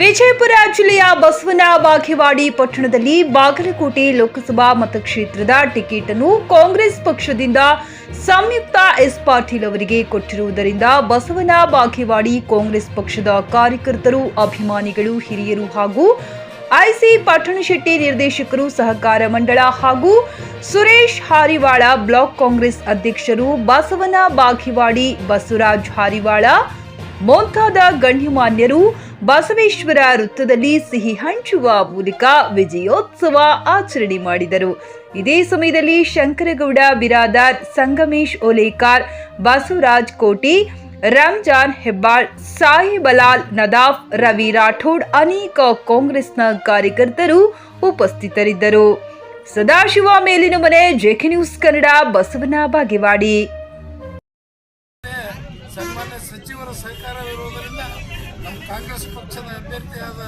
ವಿಜಯಪುರ ಜಿಲ್ಲೆಯ ಬಸವನ ಬಾಗೇವಾಡಿ ಪಟ್ಟಣದಲ್ಲಿ ಬಾಗಲಕೋಟೆ ಲೋಕಸಭಾ ಮತಕ್ಷೇತ್ರದ ಟಿಕೆಟ್ ಅನ್ನು ಕಾಂಗ್ರೆಸ್ ಪಕ್ಷದಿಂದ ಸಂಯುಕ್ತ ಎಸ್ ಪಾಟೀಲ್ ಅವರಿಗೆ ಕೊಟ್ಟಿರುವುದರಿಂದ ಬಸವನ ಬಾಗೇವಾಡಿ ಕಾಂಗ್ರೆಸ್ ಪಕ್ಷದ ಕಾರ್ಯಕರ್ತರು, ಅಭಿಮಾನಿಗಳು, ಹಿರಿಯರು ಹಾಗೂ ಐಸಿ ಪಟ್ಟಣಶೆಟ್ಟಿ ನಿರ್ದೇಶಕರು, ಸಹಕಾರ ಮಂಡಳ ಹಾಗೂ ಸುರೇಶ್ ಹಾರಿವಾಳ, ಬ್ಲಾಕ್ ಕಾಂಗ್ರೆಸ್ ಅಧ್ಯಕ್ಷರು, ಬಸವನ ಬಾಗೇವಾಡಿ ಬಸವರಾಜ್ ಹಾರಿವಾಳ, ಮೊಂತಾದ ಗಣ್ಯಮಾನ್ಯರು ಬಸವೇಶ್ವರ ವೃತ್ತದಲ್ಲಿ ಸಿಹಿ ಹಂಚುವ ಮೂಲಕ ವಿಜಯೋತ್ಸವ ಆಚರಣೆ ಮಾಡಿದರು. ಇದೇ ಸಮಯದಲ್ಲಿ ಶಂಕರಗೌಡ, ಬಿರಾದಾರ್, ಸಂಗಮೇಶ್ ಓಲೇಕಾರ್, ಬಸವರಾಜ್ ಕೋಟಿ, ರಂಜಾನ್ ಹೆಬ್ಬಾಳ್ ಸಾಹಿಬಲಾಲ್ ನದಾಫ್, ರವಿ ರಾಠೋಡ್ ಅನೇಕ ಕಾಂಗ್ರೆಸ್ನ ಕಾರ್ಯಕರ್ತರು ಉಪಸ್ಥಿತರಿದ್ದರು. ಸದಾಶಿವ ಮೇಲಿನ ಮನೆ, ಜೆಕೆ ನ್ಯೂಸ್ ಕನ್ನಡ ಬಸವನ ಬಾಗೇವಾಡಿ. ನಮ್ಮ ಕಾಂಗ್ರೆಸ್ ಪಕ್ಷದ ಅಭ್ಯರ್ಥಿಯಾದ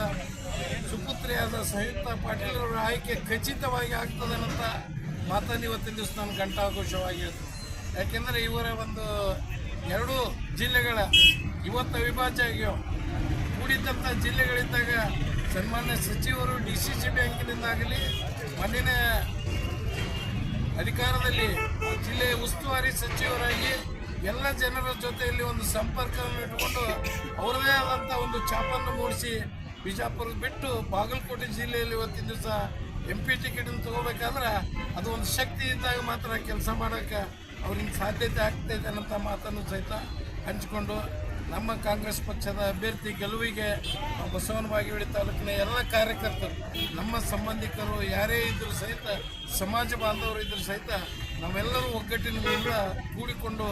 ಸುಪುತ್ರಿಯಾದ ಸಂಯುಕ್ತ ಪಾಟೀಲ್ ಅವರ ಆಯ್ಕೆ ಖಚಿತವಾಗಿ ಆಗ್ತದೆ ಅಂತ ಮಾತನ್ನು ಇವತ್ತಿನ ದಿವಸ ನಾನು ಘಂಟಾಘೋಷವಾಗಿ ಹೇಳ್ತೀನಿ ಯಾಕೆಂದರೆ ಇವರ ಒಂದು ಎರಡು ಜಿಲ್ಲೆಗಳ ಇವತ್ತು ಅವಿಭಾಜ್ಯ ಆಗ್ಯಾವ ಕೂಡಿದ್ದಂಥ ಜಿಲ್ಲೆಗಳಿದ್ದಾಗ ಸನ್ಮಾನ್ಯ ಸಚಿವರು ಡಿ ಸಿ ಸಿ ಬ್ಯಾಂಕಿನಿಂದಾಗಲಿ ಮಣ್ಣಿನ ಅಧಿಕಾರದಲ್ಲಿ ಜಿಲ್ಲೆಯ ಉಸ್ತುವಾರಿ ಸಚಿವರಾಗಿ ಎಲ್ಲ ಜನರ ಜೊತೆಯಲ್ಲಿ ಒಂದು ಸಂಪರ್ಕವನ್ನು ಇಟ್ಟುಕೊಂಡು ಅವರದೇ ಆದಂಥ ಒಂದು ಛಾಪನ್ನು ಮೂಡಿಸಿ ಬಿಜಾಪುರ ಬಿಟ್ಟು ಬಾಗಲಕೋಟೆ ಜಿಲ್ಲೆಯಲ್ಲಿ ಇವತ್ತಿನ ದಿವಸ ಎಂ ಪಿ ಟಿಕೆಟನ್ನು ತಗೋಬೇಕಾದ್ರೆ ಅದು ಒಂದು ಶಕ್ತಿ ಇದ್ದಾಗ ಮಾತ್ರ ಕೆಲಸ ಮಾಡೋಕ್ಕೆ ಅವ್ರಿಗೆ ಸಾಧ್ಯತೆ ಆಗ್ತೈತೆ ಅನ್ನೋಂಥ ಮಾತನ್ನು ಸಹಿತ ಹಂಚಿಕೊಂಡು ನಮ್ಮ ಕಾಂಗ್ರೆಸ್ ಪಕ್ಷದ ಅಭ್ಯರ್ಥಿ ಗೆಲುವಿಗೆ ಬಸವನ ಬಾಗೇವಾಡಿ ತಾಲೂಕಿನ ಎಲ್ಲ ಕಾರ್ಯಕರ್ತರು, ನಮ್ಮ ಸಂಬಂಧಿಕರು, ಯಾರೇ ಇದ್ದರೂ ಸಹಿತ, ಸಮಾಜ ಬಾಂಧವರು ಇದ್ದರೂ ಸಹಿತ ನಾವೆಲ್ಲರೂ ಒಗ್ಗಟ್ಟಿನಿಂದ ಕೂಡಿಕೊಂಡು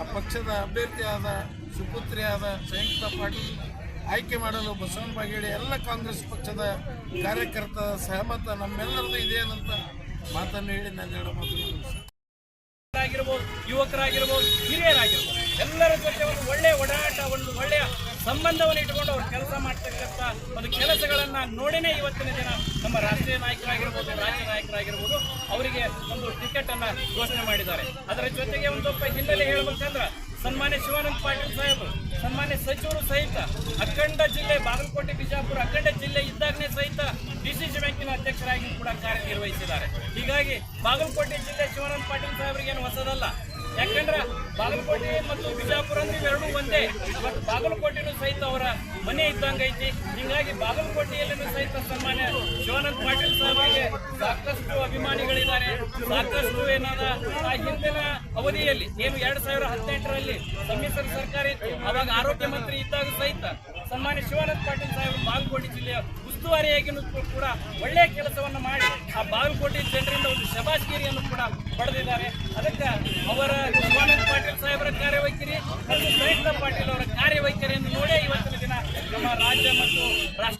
ಆ ಪಕ್ಷದ ಅಭ್ಯರ್ಥಿಯಾದ ಸುಪುತ್ರಿಯಾದ ಸಂಯುಕ್ತ ಪಾಟೀಲ್ ಆಯ್ಕೆ ಮಾಡಲು ಬಸವನ ಬಾಗೇಡಿ, ಎಲ್ಲ ಕಾಂಗ್ರೆಸ್ ಪಕ್ಷದ ಕಾರ್ಯಕರ್ತರ ಸಹಮತ, ನಮ್ಮೆಲ್ಲರದ್ದು ಇದೆ ಅನ್ನಂತ ಮಾತನ್ನು ಹೇಳಿ ನಾನು ಮುಗಿಸ್ತೇನೆ. ಆಗಿರ್ಬೋದು, ಯುವಕರಾಗಿರ್ಬೋದು, ಹಿರಿಯರಾಗಿರ್ಬೋದು, ಎಲ್ಲರ ಜೊತೆ ಒಂದು ಒಳ್ಳೆಯ ಒಡಾಟ ಒಂದು ಒಳ್ಳೆಯ ಸಂಬಂಧವನ್ನು ಇಟ್ಟುಕೊಂಡು ಅವರು ಕೆಲಸ ಮಾಡ್ತಕ್ಕಂಥ ಒಂದು ಕೆಲಸಗಳನ್ನು ನೋಡಿನೇ ಇವತ್ತಿನ ದಿನ ನಮ್ಮ ರಾಷ್ಟ್ರೀಯ ನಾಯಕರಾಗಿರ್ಬೋದು, ರಾಜ್ಯ ನಾಯಕರಾಗಿರ್ಬೋದು ಅವರಿಗೆ ಒಂದು ಟಿಕೆಟ್ ಅನ್ನ ಘೋಷಣೆ ಮಾಡಿದ್ದಾರೆ. ಅದರ ಜೊತೆಗೆ ಒಂದು ಹಿನ್ನೆಲೆ ಹೇಳ್ಬೇಕಂದ್ರೆ ಸನ್ಮಾನ್ಯ ಶಿವಾನಂದ ಪಾಟೀಲ್ ಸಾಹೇಬ್ರು ಸನ್ಮಾನ್ಯ ಸಚಿವರು ಸಹಿತ ಅಖಂಡ ಜಿಲ್ಲೆ ಬಾಗಲಕೋಟೆ, ಬಿಜಾಪುರ ಅಖಂಡ ಜಿಲ್ಲೆ ಇದ್ದಾಗನೇ ಸಹಿತ ಡಿಸಿಸಿ ಬ್ಯಾಂಕಿನ ಅಧ್ಯಕ್ಷರಾಗಿ ಕೂಡ ಕಾರ್ಯನಿರ್ವಹಿಸಿದ್ದಾರೆ. ಹೀಗಾಗಿ ಬಾಗಲಕೋಟೆ ಜಿಲ್ಲೆ ಶಿವಾನಂದ ಪಾಟೀಲ್ ಸಾಹೇಬ್ರಿಗೇನು ಹೊಸದಲ್ಲ. ಯಾಕಂದ್ರೆ ಬಾಗಲಕೋಟೆ ಮತ್ತು ಬಿಜಾಪುರ ಇವೆರಡೂ ಒಂದೇ. ಮತ್ತು ಬಾಗಲಕೋಟೆನೂ ಸಹಿತ ಅವರ ಮನೆ ಇದ್ದಂಗೈತಿ. ಹೀಗಾಗಿ ಬಾಗಲಕೋಟೆಯಲ್ಲಿನೂ ಸಹಿತ ಸನ್ಮಾನ್ಯ ಶಿವಾನಂದ ಪಾಟೀಲ್ ಸಾಹೇಬರಿಗೆ ಸಾಕಷ್ಟು ಅಭಿಮಾನಿಗಳಿದ್ದಾರೆ. ಸಾಕಷ್ಟು ಏನಾದ ಆ ಹಿಂದಿನ ಅವಧಿಯಲ್ಲಿ, ಏನು ಎರಡ್ ಸಾವಿರ ಹದಿನೆಂಟರಲ್ಲಿ ಸಮ್ಮಿಶ್ರ ಸರ್ಕಾರ ಇತ್ತು ಅವಾಗ ಆರೋಗ್ಯ ಮಂತ್ರಿ ಇದ್ದಾಗ ಸಹಿತ ಸನ್ಮಾನ್ಯ ಶಿವಾನಂದ ಪಾಟೀಲ್ ಸಾಹೇಬರು ಬಾಗಲಕೋಟೆ ಜಿಲ್ಲೆಯ ಉಸ್ತುವಾರಿಯಾಗಿನೂ ಕೂಡ ಒಳ್ಳೆಯ ಕೆಲಸವನ್ನು ಮಾಡಿ ಆ ಬಾಗಲಕೋಟೆ ಜನರಿಂದ ಒಂದು ಶಬಾಷ್ಗಿರಿಯನ್ನು ಕೂಡ ಪಡೆದಿದ್ದಾರೆ. ಅದಕ್ಕೆ ಅವರ ಶಿವಾನಂದ ಪಾಟೀಲ್ ಸಾಹೇಬರ ಕಾರ್ಯವೈಖರಿ ಮತ್ತು ಸಹಿತ ಪಾಟೀಲ್ ಅವರ ಕಾರ್ಯವೈಖರಿಯನ್ನು ನೋಡೇ ಇವತ್ತಿನ ದಿನ ನಮ್ಮ ರಾಜ್ಯ ಮತ್ತು ರಾಷ್ಟ್ರ